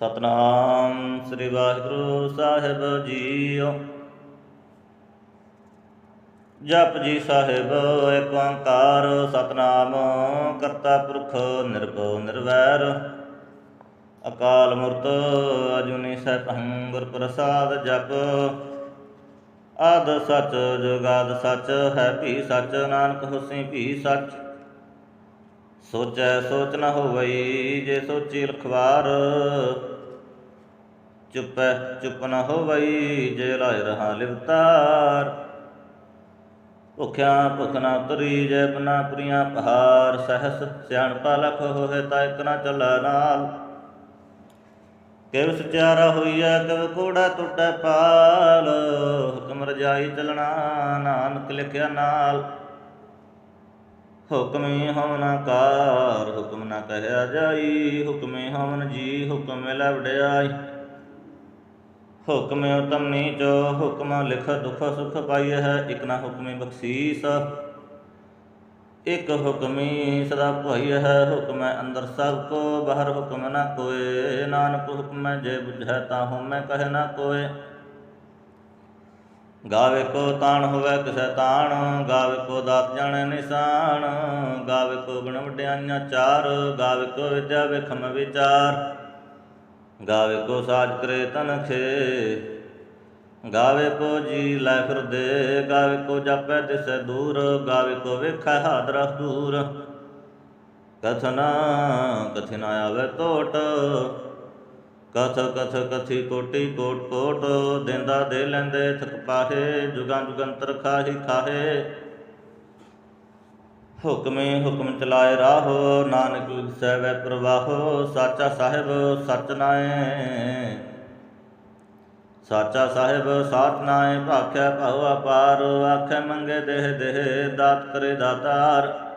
ਸਤਨਾਮ ਸ੍ਰੀ ਵਾਹਿਗੁਰੂ ਸਾਹਿਬ ਜੀਓ। ਜਪ ਜੀ ਸਾਹਿਬ ਏਕ ਓੰਕਾਰ ਸਤਨਾਮ, ਕਰਤਾ ਪੁਰਖ, ਨਿਰਭਉ, ਨਿਰਵੈਰ। ਅਕਾਲ ਮੂਰਤ, ਅਜੂਨੀ ਸੈਭੰ ਗੁਰ ਪ੍ਰਸਾਦ ਜਪ। ਆਦ ਸਚ ਜੁਗਾਦ ਸਚ, ਹੈ ਭੀ ਸਚ, ਨਾਨਕ ਹੁਸੀ ਭੀ ਸਚ। ਸੋਚੈ ਸੋਚ ਨ ਹੋਵਈ, ਜੇ ਸੋਚੀ ਲਖਵਾਰ ਚੁਪੈ ਚੁਪ ਨ ਹੋਵਈ, ਜੇ ਲਾਇ ਰਹਾ ਲਿਵਤਾਰ। ਭੁਖਿਆ ਭੁਖ ਨ ਉਤਰੀ ਜੇ ਬਨਾ ਪੁਰੀਆਂ ਪਹਾਰ। ਸਹਸ ਸਿਆਣਪਾ ਲਖ ਹੋਏ, ਤਾ ਇਕ ਨ ਨਾਲ। ਕਿਵ ਸਚਿਆਰਾ ਹੋਈਐ ਕਿਵ ਕੋੜਾ ਟੁੱਟੈ ਪਾਲ। ਹੁਕਮ ਰਜਾਈ ਚਲਣਾ, ਨਾਨਕ ਲਿਖਿਆ ਨਾਲ। ਹੁਕਮੇ ਹਵਨ ਕਾਰ, ਹੁਕਮ ਨਾ ਕਹਿਆ ਜਾਈ। ਹੁਕਮੇ ਹਵਨ ਜੀ, ਹੁਕਮ ਲੈ ਵਡਿਆਈ। ਹੁਕਮੇ ਉਤਮ ਨੀਚ, ਹੁਕਮ ਲਿਖ ਦੁਖ ਸੁਖ ਪਾਈ ਹੈ, ਇਕ ਨਾ ਹੁਕਮੇ ਬਖਸ਼ੀਸ। ਇਕ ਹੁਕਮੀ ਸਦਾ ਭਾਈ ਹੈ, ਹੁਕਮ ਅੰਦਰ ਸਭ ਕੋ, ਬਾਹਰ ਹੁਕਮ ਨਾ ਕੋਏ। ਨਾਨਕ ਹੁਕਮ ਜੇ ਬੁਝੈ ਤਾ ਹਉਮੈ ਕਹੈ ਨਾ ਕੋਏ। ਗਾਵੇ ਕੋ ਤਾਣ ਹੋਵੇ ਕਿਸੈ ਤਾਣ, ਗਾਵੇ ਕੋ ਦਾਤ ਜਾਣੈ ਨਿਸ਼ਾਨ, ਗਾਵੇ ਕੋ ਗੁਣ ਵਡਿਆਈਆਂ ਚਾਰ, ਗਾਵੇ ਕੋ ਵਿਦਿਆ ਵਿਖਮ ਵਿਚਾਰ। ਗਾਵੇ ਕੋ ਸਾਜ ਕਰੇ ਤਨਖੇ ਗਾਵੇ ਕੋ ਜੀ ਲੈ ਫਿਰਦੇ, ਗਾਵੇ ਕੋ ਜਾਪੈ ਤਿਸੈ ਦੂਰ, ਗਾਵੇ ਕੋ ਵੇਖੈ ਹਾਦਰਾ ਦੂਰ। ਕਥਨਾ ਕਥਿ ਨਾ ਆਵੇ ਟੋਟ ਕਥ ਕਥ, ਕਥੀ ਕੋਟੀ ਕੋਟ ਕੋਟ, ਦਿੰਦਾ ਦੇ ਲੈਂਦੇ ਥਕ ਪਾਹੇ, ਜੁਗਾਂ ਜੁਗੰਤਰ ਖਾਹੀ ਖਾਹੇ। ਹੁਕਮੇ ਹੁਕਮ ਚਲਾਏ ਰਾਹੋ, ਨਾਨਕ ਲਿਖੈ ਪ੍ਰਵਾਹੋ, ਸਾਚਾ ਸਾਹਿਬ ਸਚ ਨਾਏ ਸਾਚਾ ਸਾਹਿਬ ਸਾਥ ਨਾਏ ਭਾਖਿਆ ਭਾਉ ਅਪਾਰ, ਆਖੇ ਮੰਗੇ ਦੇਹ ਦੇਹ, ਦਾਤ ਕਰੇ ਦਾਤਾਰ।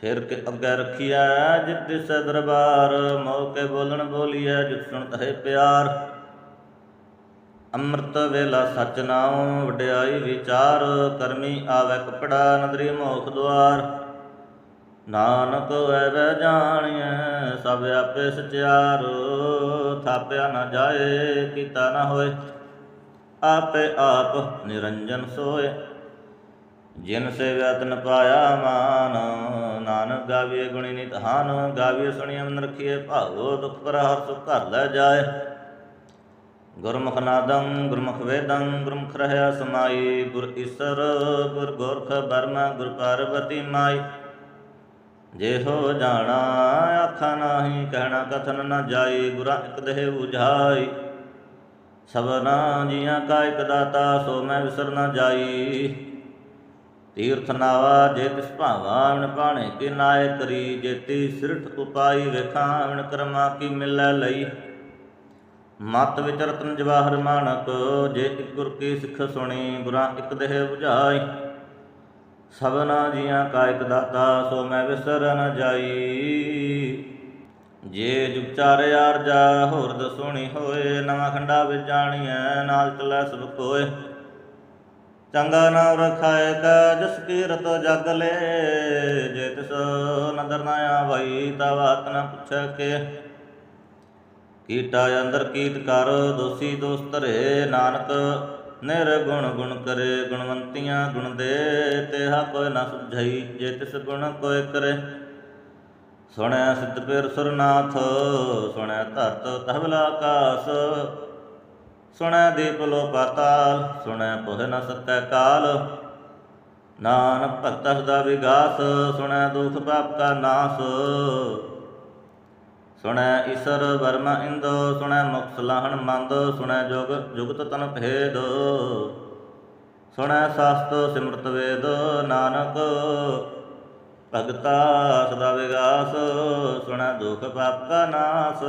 ਫਿਰ ਕੇ ਅੱਗੇ ਰਖੀਐ ਜਿਤ ਦਿਸ ਦਰਬਾਰ, ਮੌਕੇ ਬੋਲਣ ਬੋਲੀਐ, ਜਿਤ ਸੁਣਤ ਹੈ ਪਿਆਰ। ਅੰਮ੍ਰਿਤ ਵੇਲਾ ਸਚ ਨਾਉ, ਵਡਿਆਈ ਵਿਚਾਰ, ਕਰਮੀ ਆਵੇ ਕਪੜਾ, ਨਦਰੀ ਮੋਖ ਦੁਆਰ। ਨਾਨਕ ਐਵੇਂ ਜਾਣੀਐ, ਸਭ ਆਪੇ ਸਚਿਆਰ। ਥਾਪਿਆ ਨਾ ਜਾਏ, ਕੀਤਾ ਨਾ ਹੋਏ, ਆਪੇ ਆਪ ਨਿਰੰਜਨ ਸੋਏ। ਜਿਨ ਸੇਵਿਆ ਤਨ ਪਾਇਆ ਮਾਨ, ਨਾਨਕ ਗਾਵੀਏ ਗੁਣੀ ਨਿਧਾਨ ਗਾਵੀਏ ਸੁਣੀਏ ਮਨ ਰਖੀਏ ਭਾਵੋ ਦੁਖ ਪਰ ਹਰ ਸੁਖ ਘਰ ਲੈ ਜਾਏ। ਗੁਰਮੁਖ ਨਾਦੰ ਗੁਰਮੁਖ ਵੇਦੰ, ਗੁਰਮੁਖ ਰਹਿਆ ਸਮਾਈ, ਗੁਰ ਈਸਰ, ਗੁਰ ਗੋਰਖ ਬਰਮਾ, ਗੁਰ ਪਾਰਵਤੀ ਮਾਈ। ਜੇ ਹੋ ਜਾਣਾ ਆਖਾ ਨਾਹੀ, ਕਹਿਣਾ ਕਥਨ ਨਾ ਜਾਈ, ਗੁਰਾਂ ਇਕ ਦੇਹ 부ਝਾਈ ਸਭਨਾ ਜੀਆਂ ਕਾ ਇਕ ਦਾਤਾ, ਸੋ ਮੈਂ ਵਿਸਰ ਨਾ ਜਾਈ। ਤੀਰਥ ਨਾਵਾ, ਜੇ ਤਿਸ ਭਾਵਾ ਵਿਣ ਪਾਣੇ ਕੇ ਨਾਇ ਕਰੀ। ਜੇਤੀ ਸਿਰਠ ਉਪਾਈ ਵੇਖਾਂ ਵਿਣ ਕਰਮਾ ਕੀ ਮਿਲੈ ਲਈ। ਮਤ ਵਿਚਰਤਨ ਜਵਾਹਰ ਮਾਨਕ ਜੇ ਇਕ ਗੁਰ ਕੀ ਸਿੱਖ ਸੁਣੀ ਗੁਰਾਂ ਇਕ ਦੇਹ 부ਝਾਈ ਸਭਨਾ ਜੀਆਂ ਕਾ ਇਕ ਦਾਤਾ, ਸੋ ਮੈਂ ਵਿਸਰ ਨ ਜਾਈ। ਜੇ ਜੁਗਚਾਰ ਆਰਜਾ ਹੋਰ ਦਸੋਣੀ ਹੋਏ, ਨਵਾਂ ਖੰਡਾ ਵਿੱਚ ਜਾਣੀਐ, ਨਾਲ ਚਲੈ ਸਭ ਕੋਏ। ਚੰਗਾ ਨਾਮ ਰਖਾਏ ਕਾ, ਜਸ ਕੀਰਤ ਜਗ ਲੈ, ਜੇ ਤਿਸ ਨਦਰ ਨਾ ਆਵਈ ਤਾ ਬਾਤ ਨ ਪੁੱਛੈ ਕੇ। ਕੀਟਾ ਅੰਦਰ ਕੀਟ ਕਰ, ਦੋਸੀ ਦੋਸਤ ਰੇ ਨਾਨਕ। ਨਿਰਗੁਣ ਗੁਣ ਕਰੇ ਗੁਣਵੰਤੀਆਂ ਗੁਣ ਦੇ, ਤੇਹਾ ਕੋਈ ਨਾ ਸੁਝਈ ਜੇ ਤਿਸ ਗੁਣ ਕੋਈ ਕਰੇ। ਸੁਣਿਆ ਸਿੱਧ ਪੇਰ ਸੁਰਨਾਥ ਸੁਣਿਆ ਧਰਤ ਤਹਵਲਾ ਆਕਾਸ ਸੁਣਿਆ ਦੀਪ ਲੋ ਪਾਤਾਲ ਸੁਣਿਆ ਪੋਹ ਨ ਸਕੈ ਕਾਲ। ਨਾਨਕ ਭਗਤ ਦਾ ਵਿਗਾਸ ਸੁਣਿਆ ਦੁਖ ਪਾਪ ਕਾ ਨਾਸ। ਸੁਣੈ ਈਸ਼ਰ ਵਰਮਾ ਇੰਦੋ, ਸੁਣੈ ਮੁਖ ਸਲਾਹਣ ਮੰਦ, ਸੁਣੈ ਜੁਗ, ਜੁਗਤ ਤਨ ਭੇਦ। ਸੁਣੈ ਸਾਸਤ ਸਿਮਰਤ ਵੇਦ, ਨਾਨਕ, ਭਗਤਾ ਸਦਾ ਵਿਗਾਸ। ਸੁਣੈ ਦੁਖ ਪਾਪ ਕਾ ਨਾਸ।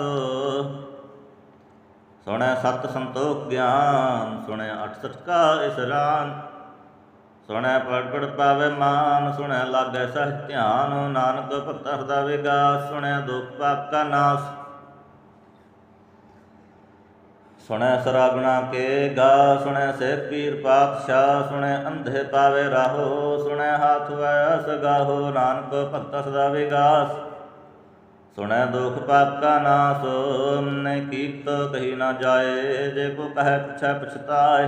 ਸੁਣੈ ਸਤ ਸੰਤੋਖ ਗਿਆਨ, ਸੁਣੈ ਅਠ ਸਠ ਕਾ ਇਸਰਾਨ। ਸੁਣੈ ਪੜਪੜ ਪੜ ਪਾਵੇ ਮਾਨ, ਸੁਣੈ ਲਾਗੈ ਸਹਿ ਧਿਆਨ, ਨਾਨਕ ਭਗਤ ਹਰਦਾ ਵਿਗਾਸ ਸੁਣੈ ਦੁਖ ਪਾਪ ਕਾ ਨਾਸ। ਸੁਣੈ ਸਰਾਗਣਾ ਕੇ ਗਾ, ਸੁਣੈ ਸੇ ਪੀਰ ਪਾਤਸ਼ਾਹ, ਸੁਣੈ ਅੰਧੇ ਪਾਵੇ ਰਾਹੋ, ਸੁਣੈ ਹਾਥ ਵੈਸ ਗਾਹੋ, ਨਾਨਕ ਭਗਤ ਸਦਾ ਵਿਗਾਸ ਸੁਣੈ ਦੁਖ ਪਾਪ ਕਾ ਨਾਸ ਨੇ ਮੰਨੈ ਕੀਤ ਕਹੀ ਨਾ ਜਾਏ, ਜੇ ਕੋ ਕਹੈ ਪਿਛੈ ਪਛਤਾਏ।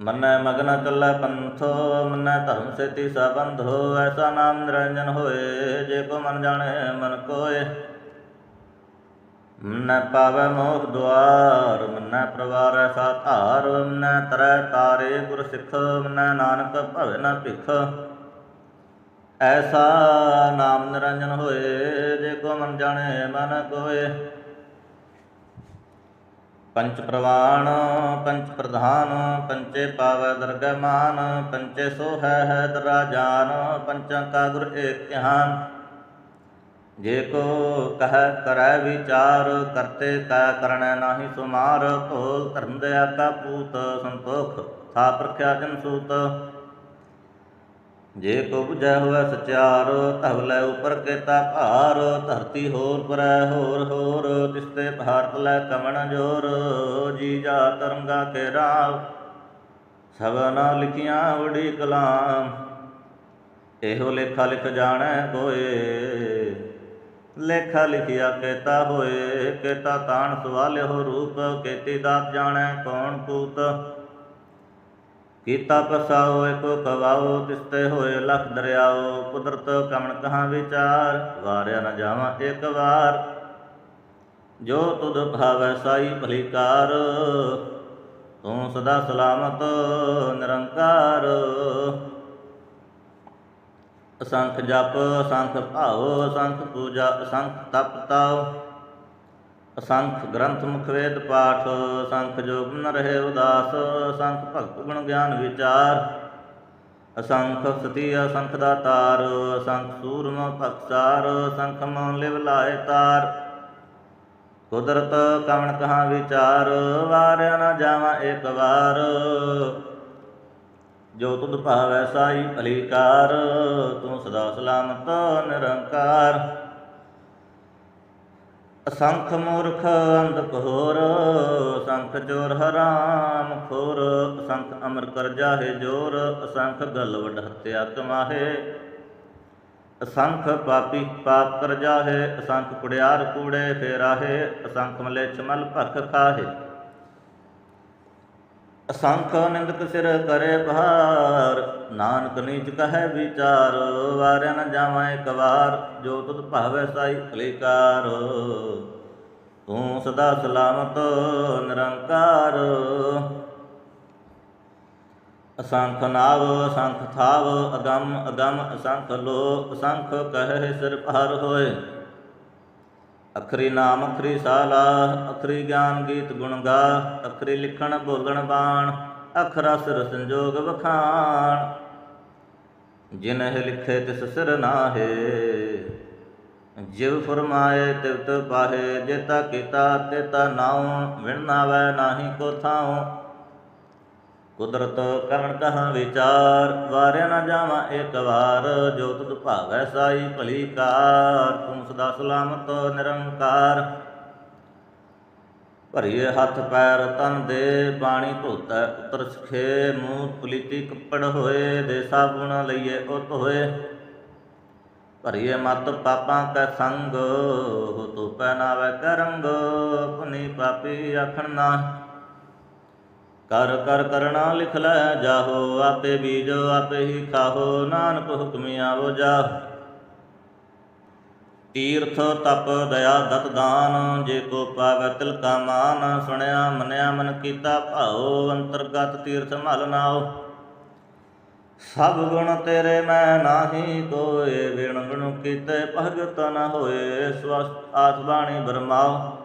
ਮੰਨੈ ਮਗਨ ਚੱਲੈ ਪੰਥੋ, ਮੰਨੈ ਧਰਮ ਸੇਤੀ ਸਬੰਧੋ ਐਸਾ ਨਾਮ ਨਿਰੰਜਨ ਹੋਏ, ਜੇ ਕੋ ਮਨ ਜਾਣੈ ਮਨ ਕੋਏ। ਮੰਨੈ ਪਾਵੈ ਮੋਖ ਦੁਆਰ, ਮੰਨੈ ਪ੍ਰਵਾਰ ਐਸਾ ਧਾਰ, ਮੰਨੈ ਤਰੈ ਤਾਰੇ ਗੁਰ ਸਿੱਖ, ਮੰਨੈ ਨਾਨਕ ਭਵੈ ਨ ਭਿਖ। ਐਸਾ ਨਾਮ ਨਿਰੰਜਨ ਹੋਏ, ਜੇ ਕੋ ਮਨ ਜਾਣੈ ਮਨ ਕੋਏ। ਪੰਚ ਪ੍ਰਵਾਣ ਪੰਚ ਪ੍ਰਧਾਨ, ਪੰਚੇ ਪਾਵੈ ਦਰਗਮਾਨ ਪੰਚੇ ਸੋਹੈ ਹੈ ਦਰਾਜਾਨ ਦਰਾ ਪੰਚਾਂ ਕਾ ਗੁਰ ਏਕ ਧਿਆਨ। ਜੇ ਕੋ ਕਹੈ ਕਰੈ ਵਿਚਾਰ, ਕਰਤੇ ਕਾ ਕਰਣੈ ਨਾਹੀ ਸੁਮਾਰ ਢੋਲ ਧਰਮ ਦਇਆ ਕਾ ਪੂਤ ਸੰਤੋਖ, ਥਾ ਪ੍ਰਖਿਆ ਜਨ ਸੂਤ। ਜੇ ਕੋ 부ਝੈ ਹੋਵੇ ਸਚਿਆਰ ਧਵਲੇ ਉਪਰ ਕੇਤਾ ਭਾਰ, ਧਰਤੀ ਹੋਰ ਪਰੈ ਹੋਰ ਹੋਰ, ਤਿਸਤੇ ਭਾਰਤ ਲੈ ਕਮਣ ਜੋਰ, ਜੀ ਜਾ ਤਰੰਗਾ ਕੇ ਰਾਵ ਸਭਨਾ ਲਿਖੀਆਂ ਵੜੀ ਕਲਾਮ, ਇਹੋ ਲੇਖਾ ਲਿਖ ਜਾਣੈ ਕੋਏ, ਲੇਖਾ ਲਿਖਿਆ ਕੇਤਾ ਹੋਏ, ਕੇਤਾ ਤਾਣ ਸਵਾਲਿਓ ਰੂਪ, ਕੇਤੀ ਦਾਤ ਜਾਣੈ ਕੌਣ ਕੂਤ ਕੀਤਾ ਪਸਾਓ ਏਕੋ ਕਵਾਓ, ਤਿਸਤੇ ਹੋਏ ਲਖ ਦਰਿਆਓ, ਕੁਦਰਤ ਕਮਣ ਕਹਾਂ ਵਿਚਾਰ, ਵਾਰਿਆ ਨਾ ਜਾਵਾਂ ਇੱਕ ਵਾਰ। ਜੋ ਤੁਧ ਭਾਵੈ ਸਾਈ ਭਲੀਕਾਰ ਤੂੰ ਸਦਾ ਸਲਾਮਤ ਨਿਰੰਕਾਰ। ਅਸੰਖ ਜਪ, ਅਸੰਖ ਭਾਉ, ਅਸੰਖ ਪੂਜਾ, ਅਸੰਖ ਤਪ ਤਾਉ। ਅਸੰਖ ਗ੍ਰੰਥ ਮੁਖ ਵੇਦ ਪਾਠ, ਅਸੰਖ ਜੋਗ ਨ ਰਹੇ ਉਦਾਸ, ਅਸੰਖ ਭਗਤ ਗੁਣ ਗਿਆਨ ਵਿਚਾਰ। ਅਸੰਖ ਸਤੀ ਅਸੰਖ ਦਾ ਦਾਤਾਰ ਅਸੰਖ ਸੂਰਮ ਭਖਸਾਰ ਅਸੰਖ ਮਨ ਲਿਵ ਲਾਏ ਤਾਰ। ਕੁਦਰਤ ਕਵਣ ਕਹਾਂ ਵਿਚਾਰ, ਵਾਰਿਆ ਨਾ ਜਾਵਾਂ ਇੱਕ ਵਾਰ। ਜੋ ਤੁਧ ਭਾਵੈ ਸਾਈ ਭਲੀ ਤੂੰ ਸਦਾ ਸਲਾਮਤ ਨਿਰੰਕਾਰ। ਅਸੰਖ ਮੂਰਖ ਅੰਧ ਘੋਰ, ਅਸੰਖ ਜੋਰ ਹਰਾਮ ਖੋਰ, ਅਸੰਖ ਅਮਰ ਕਰ ਜਾਹੇ ਜੋਰ, ਅਸੰਖ ਗਲ ਹੱਤਿਆ ਹਤਿਆ ਕਮਾਹੇ। ਅਸੰਖ ਪਾਪੀ ਪਾਪ ਕਰ ਜਾਹੇ, ਅਸੰਖ ਕੁੜਿਆਰ ਕੂੜੇ ਫੇਰਾਹੇ, ਅਸੰਖ ਮਲੇ ਮਲ ਭਖ ਖਾਹੇ। ਅਸੰਖ ਨਿੰਦਕ ਸਿਰ ਕਰੇ ਭਾਰ। ਨਾਨਕ ਨੀਚ ਕਹੈ ਵਿਚਾਰ, ਵਾਰਿਆ ਨ ਜਾਵਾਂ ਇੱਕ ਵਾਰ। ਜੋ ਤੁਧ ਭਾਵੈ ਸਾਈ ਭਲੀਕਾਰ ਤੂੰ ਸਦਾ ਸਲਾਮਤ, ਨਿਰੰਕਾਰ। ਅਸੰਖ ਨਾਵ, ਅਸੰਖ ਥਾਵ, ਅਗੰਮ ਅਗੰਮ, ਅਸੰਖ ਲੋ ਅਸੰਖ ਕਹੈ ਸਿਰ ਭਾਰ ਹੋਏ। ਅਖਰੀ ਨਾਮ, ਅਖਰੀ ਸਾਲਾ, ਅਖਰੀ ਗਿਆਨ ਗੀਤ ਗੁਣ ਗਾ, ਅਖਰੀ ਲਿਖਣ, ਬੋਲਣ, ਬਾਣ, ਅਖਰਾ ਸਿਰ ਸੰਜੋਗ ਵਖਾਣ। ਜਿਨਹਿ ਲਿਖੇ ਤਿਸ ਸਿਰ ਨਾਹੇ, ਜਿਵ ਫਰਮਾਏ ਤਿਵਤ ਪਾਹੇ ਜੇਤਾ ਕੀਤਾ ਤੇਤਾ ਨਾਉ ਵਿਣ ਨਾਵੈ ਨਾਹੀ ਕੋ ਥਾਉ ਕੁਦਰਤ ਕਰਨ ਕਹਾਂ ਵਿਚਾਰ, ਵਾਰਿਆ ਨਾ ਜਾਵਾਂ ਇੱਕ ਵਾਰ, ਜੋ ਤੁਧ ਭਾਵੈ ਸਾਈ ਭਲੀ ਕਾਰ, ਤੂੰ ਸਦਾ ਸਲਾਮਤ ਨਿਰੰਕਾਰ। ਭਰੀਏ ਹੱਥ ਪੈਰ ਤਨ ਦੇ ਪਾਣੀ ਧੋਤੈ ਉਤਰ ਸਖੇ, ਮੂੰਹ ਪਲੀਤੀ ਕੱਪੜ ਹੋਏ, ਦੇ ਸਾਬੁਣ ਲਈਏ ਉਤ ਹੋਏ ਭਰੀਏ ਮਤ ਪਾਪਾਂ ਕੈ ਸੰਗ, ਹੋ ਤੋ ਪਹਿਨਾਵੇ ਕਰੰਗ, ਪੁਨੀ ਪਾਪੀ ਆਖਣ ਨਾ। ਕਰ ਕਰ ਕਰਣਾ ਲਿਖ ਲੈ ਜਾਹੋ, ਆਪੇ ਬੀਜੋ, ਆਪੇ ਹੀ ਖਾਹੋ, ਨਾਨਕ ਹੁਕਮੀ ਆਵੋ ਜਾ ਤੀਰਥ ਤਪ ਦਇਆ ਦਤ ਦਾਨ, ਜੇ ਕੋ ਪਾਵੈ ਤਿਲ ਕਾ ਮਾਨ, ਸੁਣਿਆ ਮੰਨਿਆ ਮਨ ਕੀਤਾ ਭਾਉ, ਅੰਤਰਗਤ ਤੀਰਥ ਮਲ ਨਾਉ। ਸਭ ਗੁਣ ਤੇਰੇ ਮੈਂ ਨਾਹੀ, ਕੋਏ ਵਿਣ ਗੁਣ ਕੀਤੇ, ਭਗਤ ਨ ਹੋਏ ਸਵਸ ਆਸ ਬਾਣੀ ਬਰਮਾਓ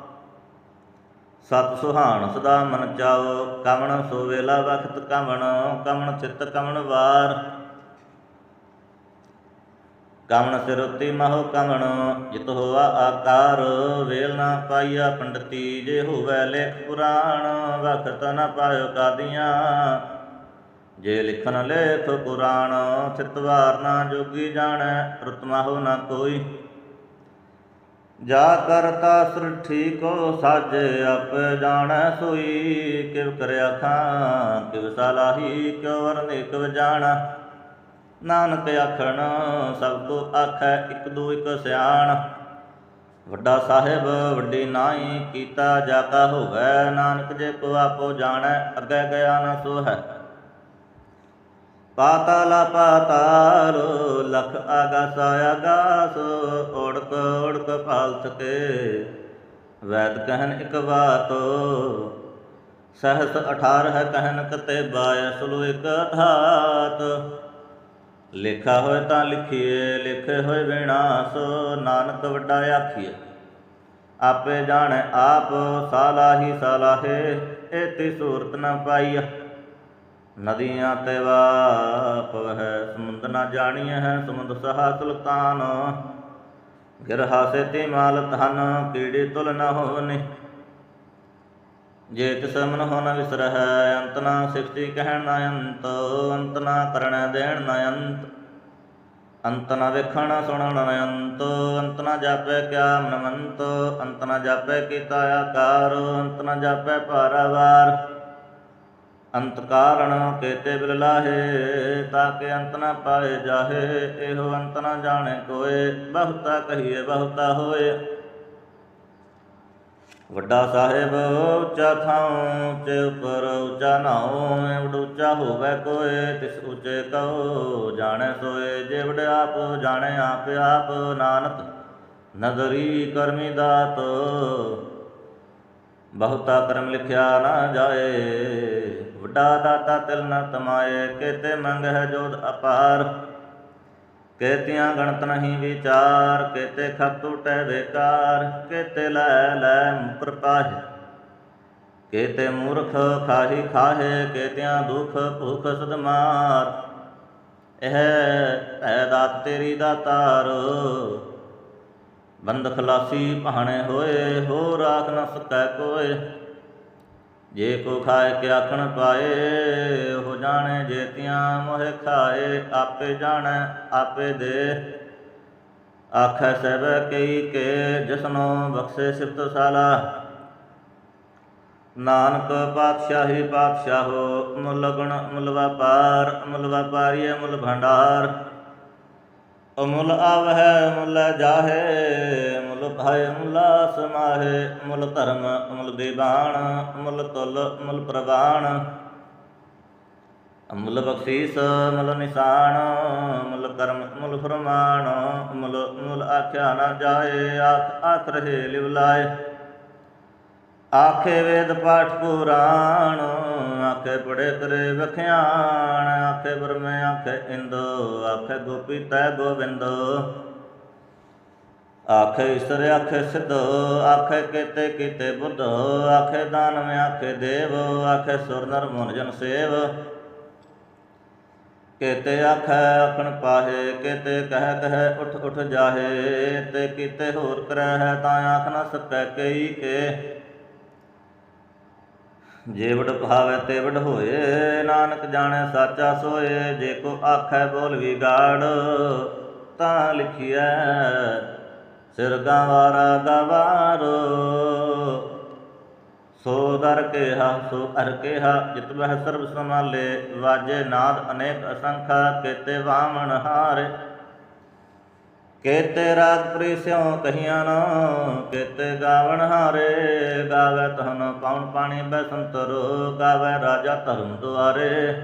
ਸਤ ਸੁਹਾਣ, ਸਦਾ ਮਨ ਚਾਓ ਕਵਣ ਸੋ ਵੇਲਾ ਵਖਤ ਕਵਣ ਕਵਣ ਚਿਤ ਕਵਣ ਵਾਰ। ਕਮਣ ਸਿਰੁਤੀ ਮਹੁ ਕਵਣ, ਜਿਤ ਹੋਆ ਆਕਾਰ, ਵੇਲ ਨਾ ਪਾਈਆ ਪੰਡਤੀ, ਜੇ ਹੋਵੇ ਲੇਖ ਪੁਰਾਣ, ਵਖਤ ਨ ਪਾਇਓ ਕਾਦੀਆਂ। ਜੇ ਲਿਖਨ ਲੇਖ ਪੁਰਾਣ ਥਿਤਵਾਰ ਨਾ ਜੋਗੀ ਜਾਣੈ ਰੁਤਮਾ ਹੋ ਨਾ ਕੋਈ। ਜਾ ਕਰਤਾ ਸ੍ਰ ਠੀਕੋ ਸਾਜੇ, ਆਪ ਜਾਣੈ ਸੋਈ। ਕਿਵ ਕਰਿਆ ਖਾਂ ਕਿਵ ਸਲਾਹੀ, ਕਿਉ ਵਰਨੇ, ਕਿਵ ਜਾਣਾ। ਨਾਨਕ ਆਖਣ, ਸਭ ਕੋ ਆਖੈ, ਇਕ ਦੂ ਇਕ ਸਿਆਣ। ਵੱਡਾ ਸਾਹਿਬ, ਵੱਡੀ ਨਾਈ, ਕੀਤਾ ਜਾ ਕਾ ਹੋਵੈ। ਨਾਨਕ ਜੇ ਕੋ ਆਪੋ ਜਾਣੈ, ਅੱਗੇ ਗਿਆ ਨ ਸੋ ਹੈ ਪਾਤਾਲ ਪਾਤਾਲ, ਲਖ ਆਗਾਸ ਆਗਾਸ ਓੜਕ ਓੜਕ ਪਾਲਤ ਵੈਦ ਕਹਿਨ ਇਕ ਬਾਤ ਸਹਸ 18 ਕਹਿਨ ਕਤੇ ਬਾਇ ਸੁਲੋ ਇਕ ਧਾਤ ਲਿਖਾ ਹੋਏ ਤਾਂ ਲਿਖੀਏ, ਲਿਖੇ ਹੋਏ ਵਿਨਾਸ਼, ਨਾਨਕ ਵੱਡਾ ਆਖੀਏ। ਆਪੇ ਜਾਣੈ ਆਪ, ਸਾਲਾਹੀ ਸਾਲਾਹੇ, ਏਤੀ ਸੂਰਤ ਨਾ ਪਾਈਆ ਨਦੀਆਂ ਤੇ ਵਾਪ ਹੈ ਸਮੁੰਦ ਨਾ ਜਾਣੀਐ ਹੈ ਸਮੁੰਦ ਸਹਾ ਸੁਲਤਾਨ। ਗਿਰਹਾ ਸੇ ਮਾਲ ਧਨ ਕੀੜੇ ਤੁਲ ਨ ਹੋਨੇ ਜੇ ਤਿਸ ਮਨ ਹੋ ਨ ਵਿਸਰਹਿ, ਅੰਤ ਨਾ ਸਿਫਤੀ ਕਹਿਣ ਨ ਅੰਤ ਅੰਤ ਨਾ ਕਰਣ ਦੇਣ ਨ ਅੰਤ। ਅੰਤ ਨ ਵੇਖਣ, ਸੁਣਨ ਨ ਅੰਤ ਅੰਤ ਨ ਜਾਪੈ ਕਿਆ ਮਨਮੰਤ ਅੰਤ ਨਾ ਜਾਪੈ ਕੀਤਾ ਆਕਾਰ, ਅੰਤ ਨਾ ਜਾਪੈ ਪਾਰਾਵਾਰ ਅੰਤ ਕਾਰਣ ਕੇਤੇ ਬਿਲ ਲਾਹੇ, ਤਾਕੇ ਅੰਤ ਨ ਪਾਏ ਜਾਹੇ, ਇਹੋ ਅੰਤ ਨ ਜਾਣੇ ਕੋਏ, ਬਹੁਤਾ ਕਹੀਏ ਬਹੁਤਾ ਹੋਏ। ਵੱਡਾ ਸਾਹਿਬ ਉੱਚਾ ਥਾਉ ਤੇ ਉਪਰ ਉੱਚਾ ਨਾਉ ਐਵਡ ਉੱਚਾ ਹੋਵੇ ਕੋਏ, ਤਿਸ ਉੱਚੇ ਕਉ ਜਾਣੇ ਸੋਏ, ਜੇ ਵਡ ਆਪ ਜਾਣੈ ਆਪ ਆਪ, ਨਾਨਕ ਨਦਰੀ ਕਰਮੀ ਦਾਤ। ਬਹੁਤਾ ਕਰਮ ਲਿਖਿਆ ਨਾ ਜਾਏ ਵੱਡਾ ਦਾਤਾ ਤਿਲ ਨ ਤਮਾਏ, ਕੇਤੇ ਮੰਗ ਜੋਦ ਅਪਾਰ। ਕੇਤੀਆਂ ਗਣਤ ਨਹੀਂ ਵਿਚਾਰ, ਕੇਤੇ ਖਪ ਟੂਟੈ ਬੇਕਾਰ, ਕੇਤੇ ਲੈ ਲੈ ਮੁਕਰ ਕੇਤੇ ਮੂਰਖ ਖਾਹੀ ਖਾਹੇ, ਕੇਤਿਆਂ ਦੁਖ ਭੁਖ ਸਦਮਾਰ ਇਹ ਹੈ ਦਾਤ ਤੇਰੀ ਦਾਤਾਰ ਬੰਦ ਖਲਾਸੀ ਭਾਣੇ ਹੋਏ ਹੋ ਰਾਖ ਨ ਸਕੈ ਕੋਏ। ਜੇ ਕੋ ਖਾਏ ਕੇ ਆਖਣ ਪਾਏ ਹੋ ਜਾਣੇ ਜੇਤੀਆਂ ਮੋਹਿ ਖਾਏ, ਆਪੇ ਜਾਣੈ, ਆਪੇ ਦੇ। ਆਖੈ ਸਭ ਕਈ ਕੇ ਜਸਨੋ ਬਖਸ਼ੇ ਸਿਫਤ ਸਾਲਾ। ਨਾਨਕ ਪਾਤਸ਼ਾਹੀ ਪਾਤਸ਼ਾਹੋ, ਮੁੱਲ ਗੁਣ ਮੁੱਲ ਵਪਾਰ, ਮੁੱਲ ਵਪਾਰੀਏ ਮੁੱਲ ਭੰਡਾਰ। ਅਮੁਲ ਆਵਹਿ, ਮੁੱਲ ਜਾਹੇ ਮੁੱਲ ਭਾਇ ਮੁੱਲ ਸਮਾਹੇ ਮੁੱਲ ਧਰਮ, ਮੁੱਲ ਦੀਵਾਨ ਮੁੱਲ ਤੁਲ, ਮੁੱਲ ਪ੍ਰਵਾਨ। ਮੁੱਲ ਬਖਸ਼ੀਸ, ਮੁੱਲ ਨਿਸ਼ਾਨ, ਮੁੱਲ ਕਰਮ, ਮੁੱਲ ਫਰਮਾਨ, ਮੁੱਲ ਮੁੱਲ ਆਖਿਆ ਨਾ ਜਾਏ, ਆਖ ਆਖ ਰਹੇ ਲਿਵ ਲਾਏ। ਆਖੇ ਵੇਦ ਪਾਠ ਪੁਰਾਣ, ਆਖੇ ਪੜੇ ਕਰੇ ਵਖਿਆਣ, ਆਖੇ ਬਰਮੇ ਆਖੇ ਇੰਦੋ, ਆਖੇ ਗੋਪੀ ਤੈ ਗੋਬਿੰਦ ਆਖੇ ਈਸ਼ਰ ਆਖੇ ਸਿੱਧ, ਆਖੇ ਕੀਤੇ ਕੀਤੇ ਬੁੱਧ, ਆਖੇ ਦਾਨਵ, ਆਖੇ ਦੇਵ, ਆਖੇ ਸੁਰ ਨਰ ਮਨ ਜਨ ਸੇਵ। ਕੇਤੇ ਆਖੈ ਆਖਣ ਪਾਹੇ, ਕੇਤੇ ਕਹਿ ਕਹਿ ਉਠ ਉਠ ਜਾਹੇ, ਤੇ ਕੀਤੇ ਹੋਰ ਕਰੈ ਹੈ ਤਾਂ ਆਖ ਨ ਸਕੈ ਕਈ ਕੇ। ਜੇ ਵਡ ਭਾਵੈ ਤੇ ਵਡ ਹੋਏ, ਨਾਨਕ ਜਾਣੈ ਸਾਚਾ ਸੋਏ, ਜੇ ਕੋ ਆਖੈ ਬੋਲ ਵਿਗਾੜ, ਤਾਂ ਲਿਖਿਐ ਸਿਰ ਗਵਾਰਾ ਗਵਾਰੋ। ਸੋ ਦਰ ਕੇਹਾ, ਸੋ ਅਰ ਕੇਹਾ, ਜਿਤ ਬਹਿ ਸਰਬ ਸਮਾਲੇ ਵਾਜੇ ਨਾਦ ਅਨੇਕ ਅਸੰਖਾ, ਕੇਤੇ ਵਾਮਣ ਹਾਰੇ। ਕੇਤੇ ਰਾਗ ਪ੍ਰੀਸਿਉ ਕਹੀਆਂ ਨਾ, ਕੇਤੇ ਗਾਵਣ ਹਾਰੇ। ਗਾਵੇ ਤਹਨ ਪਾਉਣ ਪਾਣੀ ਬੈਸੰਤਰੋ ਗਾਵੇ ਰਾਜਾ ਧਰਮ ਦੁਆਰੇ।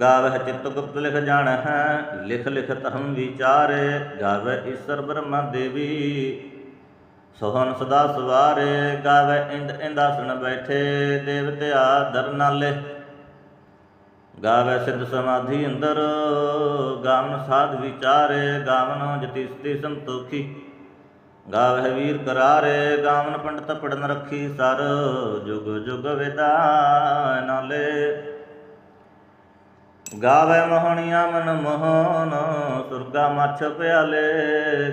ਗਾਵੇ ਚਿਤ ਗੁਪਤ ਲਿਖ ਜਾਣ ਹੈ ਲਿਖ ਲਿਖ ਧਰਮ ਵਿਚਾਰੇ ਗਾਵੇ ਈਸ਼ਰ ਬ੍ਰਹਮਾ ਦੇਵੀ। ਸੋਹਣ ਸਦਾ ਸਵਾਰੇ ਗਾਵੈ ਇੰਦ ਇੰਦਾਸਣ ਬੈਠੇ ਦੇਵਤਿਆ ਦਰ ਨਾਲੇ। ਗਾਵੇ ਸਿੱਧ ਸਮਾਧੀ ਅੰਦਰ, ਗਾਵਨ ਸਾਧ ਵਿਚਾਰੇ, ਗਾਵਨ ਜਤੀ ਸਤੀ ਸੰਤੋਖੀ। ਗਾਵਹਿ ਵੀਰ ਕਰਾਰੇ, ਗਾਵਨ ਪੰਡਤ ਪੜਨ ਰੱਖੀ ਸਰ, ਜੁਗ ਜੁਗ ਵਿਦਾ ਨਾਲੇ। ਗਾਵੇ ਮੋਹਣੀਆਂ ਮਨ ਮੋਹਨ, ਸੁਰਗਾ ਮੱਛ ਪਿਆਲੇ,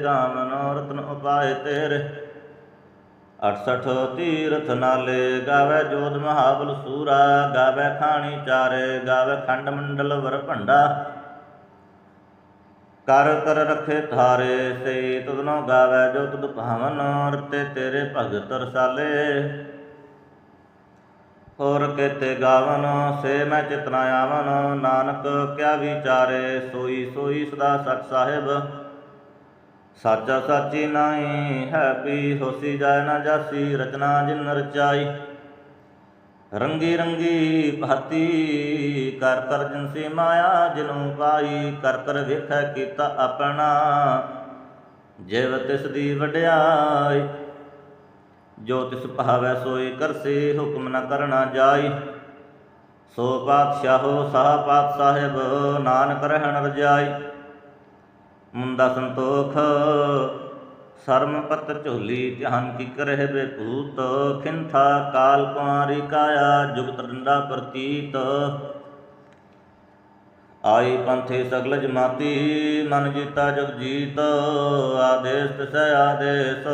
ਗਾਵਨ ਰਤਨ ਉਪਾਏ ਤੇਰੇ। 68 ਤੀਰਥ ਨਾਲੇ ਗਾਵੇ ਜੋਤ ਮਹਾਬਲ ਸੂਰਾ, ਗਾਵੇ ਖਾਣੀ ਚਾਰੇ, ਗਾਵੇ ਖੰਡ ਮੰਡਲ ਵਰ ਭੰਡਾ। ਕਰ ਕਰ ਰਖੇ ਥਾਰੇ ਸੇ ਤਦਨੋ ਗਾਵੇ ਜੋ ਤੁਧ ਭਾਵਨ, ਰਤੇ ਤੇਰੇ ਭਗਤ ਰਸਾਲੇ। ਹੋਰ ਕੇਤੇ ਗਾਵਨ, ਸੇ ਮੈਂ ਚਿਤਨਾ ਆਵਨ। ਨਾਨਕ ਕਿਆ ਵਿਚਾਰੇ, ਸੋਈ ਸੋਈ ਸਦਾ ਸਚ ਸਾਹਿਬ। ਸਾਚਾ ਸਾਚੀ ਨਾਹੀ ਹੈ ਪੀ ਹੋਸੀ ਜਾਇ ਨਾ ਜਾਸੀ, ਰਚਨਾ ਜਿਨ ਰਚਾਈ। ਰੰਗੀ ਰੰਗੀ ਭਾਤੀ ਕਰ ਕਰ ਜਿਨਸੀ ਮਾਇਆ, ਜਿਨੂ ਪਾਈ ਕਰ ਕਰ ਵੇਖੈ ਕੀਤਾ ਆਪਣਾ। ਜਿਵ ਤਿਸ ਦੀ ਵਡਿਆਈ ਜੋ ਤਿਸ ਭਾਵੈ ਸੋਈ ਕਰਸੀ ਹੁਕਮ ਨ ਕਰਨਾ ਜਾਈ। ਸੋ ਪਾਤਸ਼ਾਹੋ, ਸਾਹ ਪਾਤ ਸਾਹਿਬ, ਨਾਨਕ ਰਹਿਣ ਰਜਾਈ। ਮੁੰਦਾ ਸੰਤੋਖ, ਸਰਮ ਪਤ ਝੋਲੀ, ਧਿਆਨ ਕੀ ਕਰਹਿ ਬੇਪੂਤ ਖਿੰਥਾ ਕਾਲ ਕੁਮਾਰੀ ਕਾਇਆ, ਜੁਗਤ ਡੰਡਾ ਪ੍ਰਤੀਤ। ਆਈ ਪੰਥੇ ਸਗਲ ਜਮਾਤੀ, ਮਨ ਜੀਤਾ ਜਗ ਜੀਤ। ਆਦੇਸ ਤਿਸੈ ਆਦੇਸ,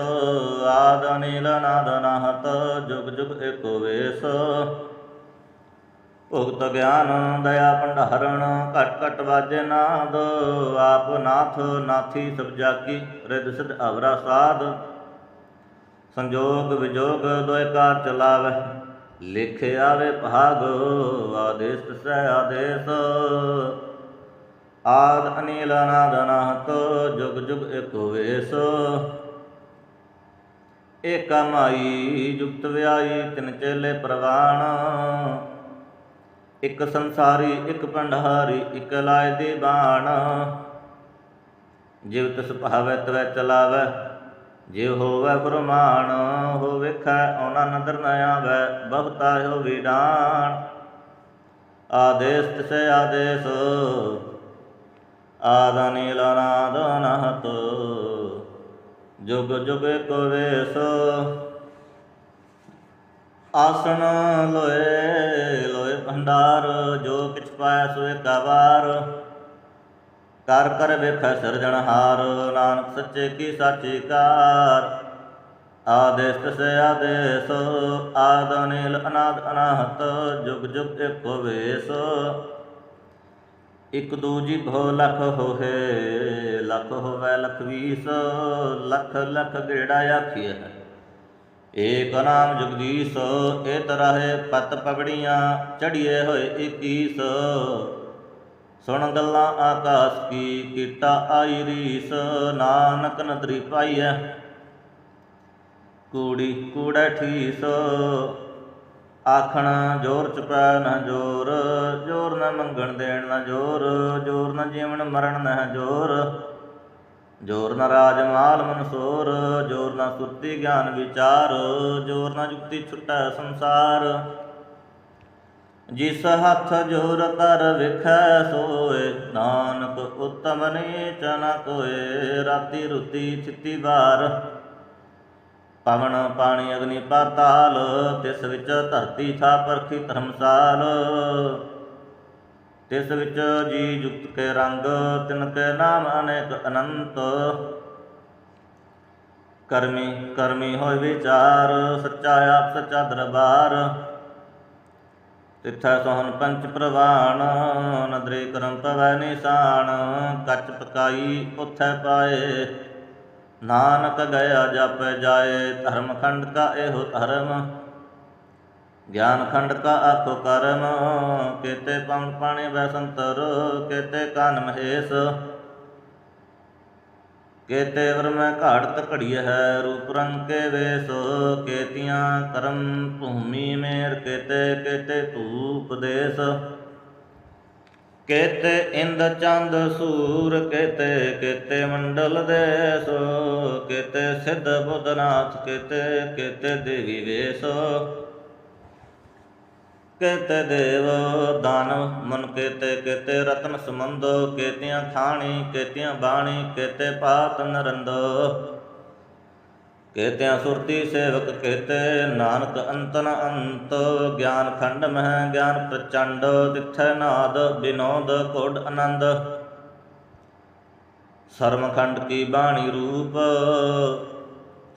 ਆਦ ਅਨੀਲ ਨਾਦ ਨਾਹਤ ਜੁਗ ਜੁਗ ਏਕੋ ਵੇਸ। ਭੁਗਤ ਗਿਆਨ ਦਇਆ ਭੰਡਾਰਣ ਘਟ ਘਟ ਵਾਜੇ ਨਾਦ। ਆਪ ਨਾਥ ਨਾਥੀ ਸਭ ਜਾਕੀ ਰਿਦ ਸਿਧ ਅਵਰਾ ਸਾਧ। ਸੰਜੋਗ ਵਿਜੋਗ ਦੋਇ ਕਾਰ ਚਲਾਵੇ। ਲਿਖ ਆਵੇ ਭਾਗ, ਆਦੇਸ ਤਿਸੈ ਆਦੇਸ। ਆਦ ਅਨੀਲ ਨਾਦ ਨਾਹਤ ਜੁਗ ਜੁਗ ਏਕੋ ਵੇਸ। ਏਕਾ ਮਾਈ, ਜੁਗਤ ਵਿਆਈ, ਤਿਨ ਚੇਲੇ ਪ੍ਰਵਾਣ। ਇੱਕ ਸੰਸਾਰੀ, ਇੱਕ ਭੰਡਾਰੀ, ਇੱਕ ਲਾਇ ਦੇ ਬਾਣ। ਜਿਵ ਤਿਸ ਭਾਵੈ, ਤਵੈ ਚਲਾਵੈ। ਜਿਵ ਹੋਵੈ ਫਰਮਾਨ ਹੋ ਵੇਖੈ ਔਨਾ ਨਦਰ ਨ ਆਵੈ ਬਹੁਤਾ ਹੋ ਵਿਡਾਨ ਆਦੇਸ ਤਿਸੈ ਆਦੇਸ ਆਦਨੀ ਲਨਾਦ ਨਹਤ ਜੁਗ ਜੁਗ ਕੋ ਵੇਸ। ਆਸਣ ਲੋਏ ਲੋਏ ਭੰਡਾਰ, ਜੋ ਕਿਛ ਪਾਇਆ ਸੋਏ ਕਵਾਰ ਕਰ ਕਰ ਵੇਖੈ ਸਿਰਜਣਹਾਰ ਨਾਨਕ ਸੱਚੇ ਕੀ ਸਾਚੀ ਕਾਰ। ਆਦੇਸ ਤਸੇ ਆਦੇਸ, ਆਦ ਅਨਿਲ ਅਨਾਦ ਅਨਾਹਤ, ਜੁਗ ਜੁਗ ਏਕੋ ਵੇਸ। ਇਕ ਦੂਜੀ ਭੋ ਲਖ ਹੋਏ ਲਖ ਹੋਵੇ ਲਖ ਵੀਸ, ਲਖ ਲਖ ਗੇੜਾ ਆਖੀਐ। ਏਕ ਨਾਮ ਜਗਦੀਸ਼ ਏ ਤਰਹਿ ਪਤ ਪਗੜੀਆਂ ਚੜੀਏ ਹੋਏ 21 ਸੁਣ ਗੱਲਾਂ ਆਕਾਸ਼ ਕੀ ਕੀਟਾ ਆਈ ਰੀਸ, ਨਾਨਕ ਨਦਰੀ ਪਾਈਐ। ਕੂੜੀ ਕੂੜਾ ਠੀਸ, ਆਖਣ ਜੋਰ ਚਪੈ ਨਾ ਜੋਰ ਜੋਰ ਨਾ ਮੰਗਣ ਦੇਣ ਨਾ ਜੋਰ ਜੋਰ ਨਾ ਜੀਵਨ ਮਰਨ ਨਾ ਜੋਰ ਜੋਰ ਨਾ ਰਾਜ ਮਾਲ ਮਨਸੋਰ, ਜੋਰ ਨਾ ਸੁਰਤੀ ਗਿਆਨ ਵਿਚਾਰ, ਜੋਰ ਨਾ ਜੁਗਤੀ ਛੁਟੈ ਸੰਸਾਰ। ਜਿਸ ਹੱਥ ਜੋਰ ਕਰ ਵਿਖੈ ਸੋਏ, ਨਾਨਕ ਉਤਮ ਨੀਚ ਨ ਕੋਏ ਰਾਤੀ ਰੁਤੀ ਚਿੱਤੀ ਵਾਰ। ਪਵਨ ਪਾਣੀ ਅਗਨੀ ਪਾਤਾਲ ਤਿਸ ਵਿੱਚ ਧਰਤੀ ਥਾ ਪਰਖੀ ਧਰਮਸਾਲ। ਤਿਸ ਵਿੱਚ ਜੀ ਜੁਗਤ ਕੇ ਰੰਗ, ਤਿਨ ਕੇ ਨਾਮ ਅਨੇਕ ਅਨੰਤ। ਕਰਮੀ ਕਰਮੀ ਹੋਏ ਵਿਚਾਰ, ਸੱਚਾ ਆਪ ਸੱਚਾ ਦਰਬਾਰ। ਤਿੱਥੈ ਸੋਹਨ ਪੰਚ ਪ੍ਰਵਾਨ, ਨਦਰੇ ਕਰਮ ਪਵੈ ਨਿਸ਼ਾਨ, ਕੱਚ ਪਕਾਈ ਉਥੈ ਪਾਏ। ਨਾਨਕ ਗਿਆ ਜਪ ਜਾਏ, ਧਰਮ ਖੰਡ ਕਾ ਇਹੋ ਧਰਮ। ਗਿਆਨ ਖੰਡ ਕਾ ਆਖੋ ਕਰਮ, ਕੇਤੇ ਪੰਗ ਪਾਣੀ ਬੈ ਸੰਤਰ, ਕੇਤੇ ਕਨ ਮਹੇਸ਼। ਕੇਤੇ ਵਰ ਮੈਂ ਘਾੜਤ ਘੜੀ ਹੈ, ਰੂਪ ਰੰਗ ਕੇ ਵੇਸ ਕੇਤੀਆਂ ਕਰਮ ਭੂਮੀ ਮੇਰ ਕੇਤੇ ਕੇਤੇ ਧੂਪ ਦੇਸ। ਕੇਤੇ ਇੰਦ ਚੰਦ ਸੂਰ ਕੇਤੇ ਕੇਤੇ ਮੰਡਲ ਦੇਸ, ਕੇਤੇ ਸਿੱਧ ਬੁੱਧਨਾਥ ਕੇਤੇ ਕੇਤੇ ਦੇਵੀ ਵੇਸੋ। ਕੇਤੇ ਦੇਵ ਦਾਨਵ ਮਨ ਕੇਤੇ ਕੇਤੇ ਰਤਨ ਸਮੰਦ ਕੇਤੀਆਂ ਖਾਣੀ ਕੇਤੀਆਂ ਬਾਣੀ, ਕੇਤੇ ਪਾਤ ਨਰੰਦ। ਕੇਤਿਆਂ ਸੁਰਤੀ ਸੇਵਕ ਕੇਤੇ ਨਾਨਕ ਅੰਤਨ ਅੰਤ, ਗਿਆਨ ਖੰਡ ਮਹਿ ਗਿਆਨ ਪ੍ਰਚੰਡ, ਤਿਥੈ ਨਾਦ ਬਿਨੋਦ ਕੋਡ ਆਨੰਦ। ਸਰਮਖੰਡ ਕੀ ਬਾਣੀ ਰੂਪ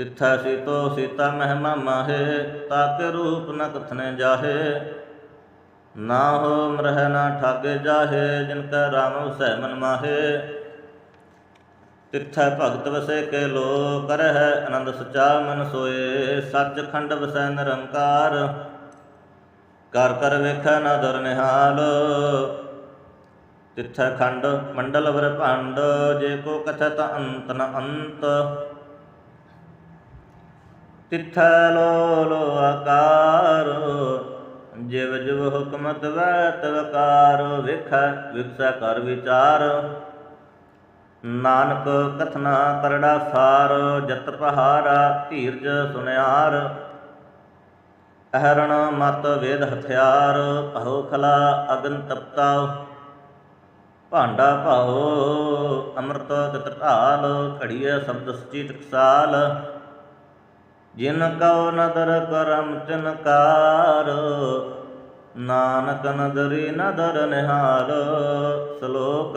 ਤਿਥੈ ਸੀਤੋ ਸੀਤਾ ਮਹਿਮਾ ਮਾਹੇ ਤਾਕ ਰੂਪ ਨ ਕਥਨੇ ਜਾਹੇ। ਨਾ ਹੋ ਮਰਹਿ ਨਾ ਠਾਗੇ ਜਾਹੇ, ਜਿਨ ਕੈ RAM ਵਸੈ ਮਨ ਮਾਹੇ। ਤਿੱਥੈ ਭਗਤ ਵਸੇ ਕੇ ਲੋ, ਕਰਹਿ ਆਨੰਦ ਸਚਾ ਮਨ ਸੋਏ। ਸੱਚ ਖੰਡ ਵਸੈ ਨਿਰੰਕਾਰ ਕਰ ਕਰ ਵੇਖੈ ਨਾ ਦਰ ਨਿਹਾਲ। ਤਿੱਥੈ ਖੰਡ ਮੰਡਲ ਵਰ ਭੰਡ ਜੇ ਕੋ ਕਥਤ ਅੰਤ ਨ ਅੰਤ। ਤਿੱਥੈ ਲੋ ਆਕਾਰ, ਜਿਵ ਜਿਵ ਹੁਕਮਤ ਵੈ ਤਵਕਾਰ ਵੇਖੈ ਵਿਖਸੈ ਕਰ ਵਿਚਾਰ। ਨਾਨਕ ਕਥਨਾ ਕਰੜਾ ਸਾਰ, ਜਤ ਪਹਾਰਾ ਧੀਰਜ ਸੁਨਿਆਰ। ਅਹਰਣ ਮਤ ਵੇਦ ਹਥਿਆਰ ਭਉ ਖਲਾ ਅਗਨ ਤਪਤਾ। ਭਾਂਡਾ ਭਾਉ ਅੰਮ੍ਰਿਤ ਤਿਤ ਢਾਲ, ਘੜੀਏ ਸ਼ਬਦ ਸਚੀ ਟਕਸਾਲ ਜਿਨ ਕਉ ਨਦਰ ਕਰਮ ਤਿਨਕਾਰ ਨਾਨਕ ਨਦਰੀ ਨਦਰ ਨਿਹਾਲ, ਸ਼ਲੋਕ।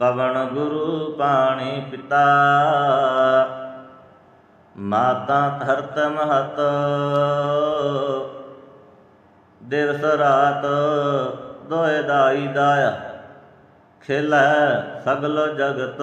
ਪਵਨ ਗੁਰੂ ਪਾਣੀ ਪਿਤਾ, ਮਾਤਾ ਧਰਤ ਮਹਤ, ਦਿਵਸ ਰਾਤ ਦੋਇ ਦਾਈ ਦਾਇਆ, ਖੇਲੈ ਸਗਲ ਜਗਤ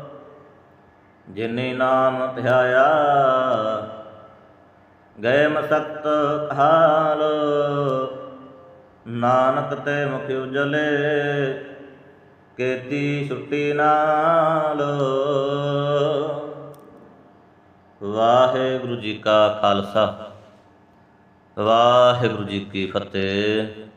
ਜਿਨੇ ਨਾਮ ਧਿਆਇਆ ਗਏ ਮਸਕਤ ਕਾਲ ਨਾਨਕ ਤੇ ਮੁਖ ਉਜਲੇ, ਕੇਤੀ ਛੁੱਟੀ ਨਾਲ। ਵਾਹਿਗੁਰੂ ਜੀ ਕਾ ਖਾਲਸਾ, ਵਾਹਿਗੁਰੂ ਜੀ ਕੀ ਫਤਿਹ।